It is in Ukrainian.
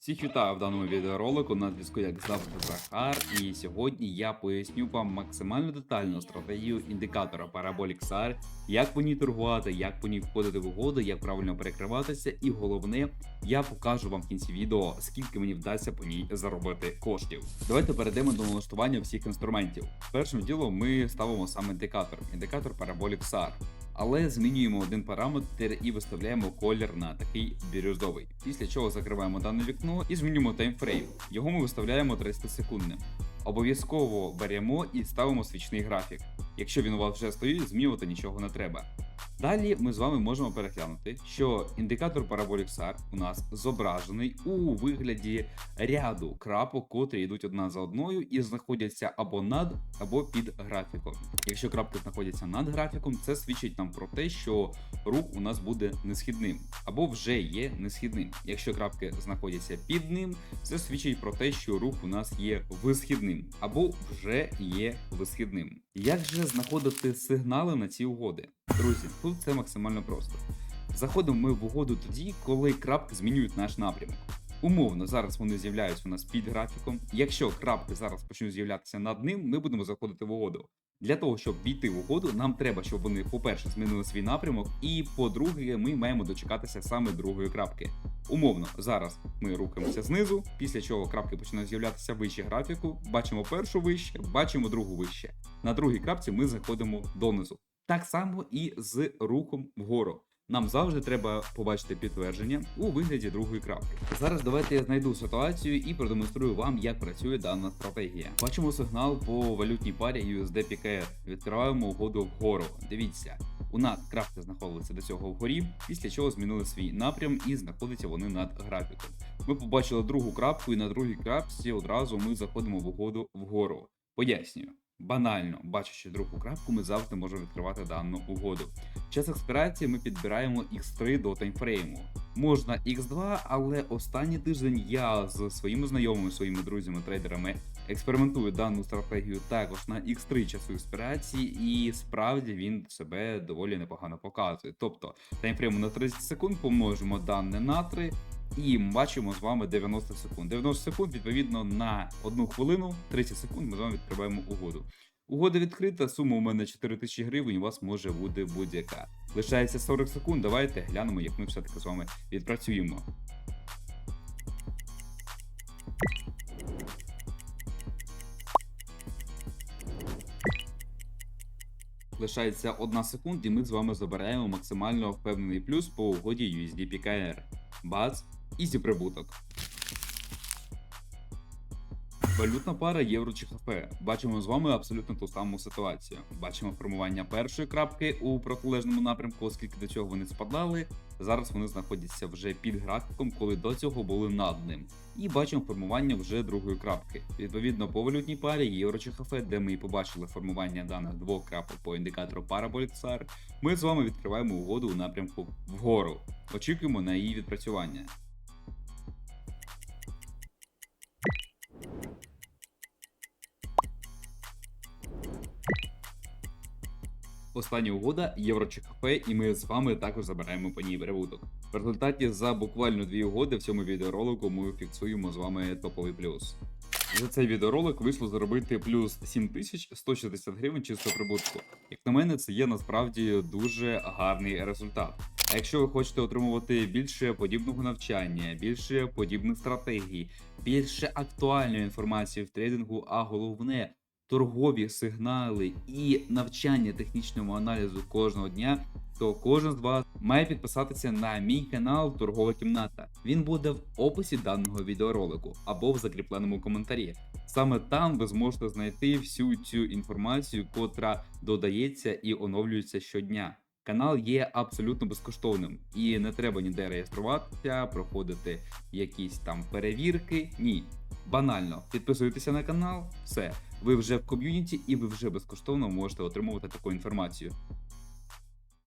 Всіх вітаю в даному відеоролику на зв'язку, як завжди, Захар. І сьогодні я поясню вам максимально детальну стратегію індикатора Parabolic SAR, як по ній торгувати, як по ній входити в угоду, як правильно перекриватися, і головне, я покажу вам в кінці відео, скільки мені вдасться по ній заробити коштів. Давайте перейдемо до налаштування всіх інструментів. Першим ділом ми ставимо саме індикатор, індикатор Parabolic SAR. Але змінюємо один параметр і виставляємо колір на такий бірюзовий. Після чого закриваємо дане вікно і змінюємо таймфрейм. Його ми виставляємо 30 секундним. Обов'язково беремо і ставимо свічний графік. Якщо він у вас вже стоїть, змінювати нічого не треба. Далі ми з вами можемо переглянути, що індикатор Parabolic SAR у нас зображений у вигляді ряду крапок, котрі йдуть одна за одною і знаходяться або над, або під графіком. Якщо крапки знаходяться над графіком, це свідчить нам про те, що рух у нас буде несхідним, або вже є несхідним. Якщо крапки знаходяться під ним, це свідчить про те, що рух у нас є висхідним, або вже є висхідним. Як же знаходити сигнали на ці угоди? Друзі, тут це максимально просто. Заходимо ми в угоду тоді, коли крапки змінюють наш напрямок. Умовно, зараз вони з'являються у нас під графіком. Якщо крапки зараз почнуть з'являтися над ним, ми будемо заходити в угоду. Для того, щоб війти в угоду, нам треба, щоб вони, по-перше, змінили свій напрямок, і по-друге, ми маємо дочекатися саме другої крапки. Умовно, зараз ми рухаємося знизу, після чого крапки починають з'являтися вище графіку. Бачимо першу вище, бачимо другу вище. На другій крапці ми заходимо донизу. Так само і з рухом вгору. Нам завжди треба побачити підтвердження у вигляді другої крапки. Зараз давайте я знайду ситуацію і продемонструю вам, як працює дана стратегія. Бачимо сигнал по валютній парі USD PKR. Відкриваємо угоду вгору. Дивіться, у нас крапки знаходилися до цього вгорі, після чого змінили свій напрям і знаходяться вони над графіком. Ми побачили другу крапку, і на другій крапці одразу ми заходимо в угоду вгору. Пояснюю. Банально, бачачи другу крапку, ми завжди можемо відкривати дану угоду. Час експірації ми підбираємо X3 до таймфрейму. Можна X2, але останній тиждень я з своїми знайомими, своїми друзями, трейдерами експериментую дану стратегію також на X3 часу експірації, і справді він себе доволі непогано показує. Тобто таймфрейму на 30 секунд помножимо дане на 3, і бачимо з вами 90 секунд. 90 секунд, відповідно, на 1 хвилину, 30 секунд ми з вами відкриваємо угоду. Угода відкрита, сума у мене 4 тисячі гривень, у вас може бути будь-яка. Лишається 40 секунд, давайте глянемо, як ми все-таки з вами відпрацюємо. Лишається 1 секунда, і ми з вами забираємо максимально впевнений плюс по угоді USD PKR. Бац, ізі прибуток. Валютна пара євро чи ХП. Бачимо з вами абсолютно ту саму ситуацію. Бачимо формування першої крапки у протилежному напрямку, оскільки до цього вони спадали. Зараз вони знаходяться вже під графіком, коли до цього були над ним. І бачимо формування вже другої крапки. Відповідно, по валютній парі євро чи ХФ, де ми і побачили формування даних двох крапок по індикатору Parabolic ми з вами відкриваємо угоду у напрямку вгору. Очікуємо на її відпрацювання. Остання угода євро чи і ми з вами також забираємо по ній прибуток. В результаті за буквально дві угоди в цьому відеоролику ми фіксуємо з вами топовий плюс. За цей відеоролик вийшло заробити плюс 7160 гривень чисто прибутку. Як на мене, це є насправді дуже гарний результат. А якщо ви хочете отримувати більше подібного навчання, більше подібних стратегій, більше актуальної інформації в трейдингу, а головне торгові сигнали і навчання технічному аналізу кожного дня, то кожен з вас має підписатися на мій канал Торгова кімната. Він буде в описі даного відеоролику або в закріпленому коментарі. Саме там ви зможете знайти всю цю інформацію, котра додається і оновлюється щодня. Канал є абсолютно безкоштовним і не треба ніде реєструватися, проходити якісь там перевірки. Ні, банально підписуйтеся на канал, все. Ви вже в ком'юніті і ви вже безкоштовно можете отримувати таку інформацію.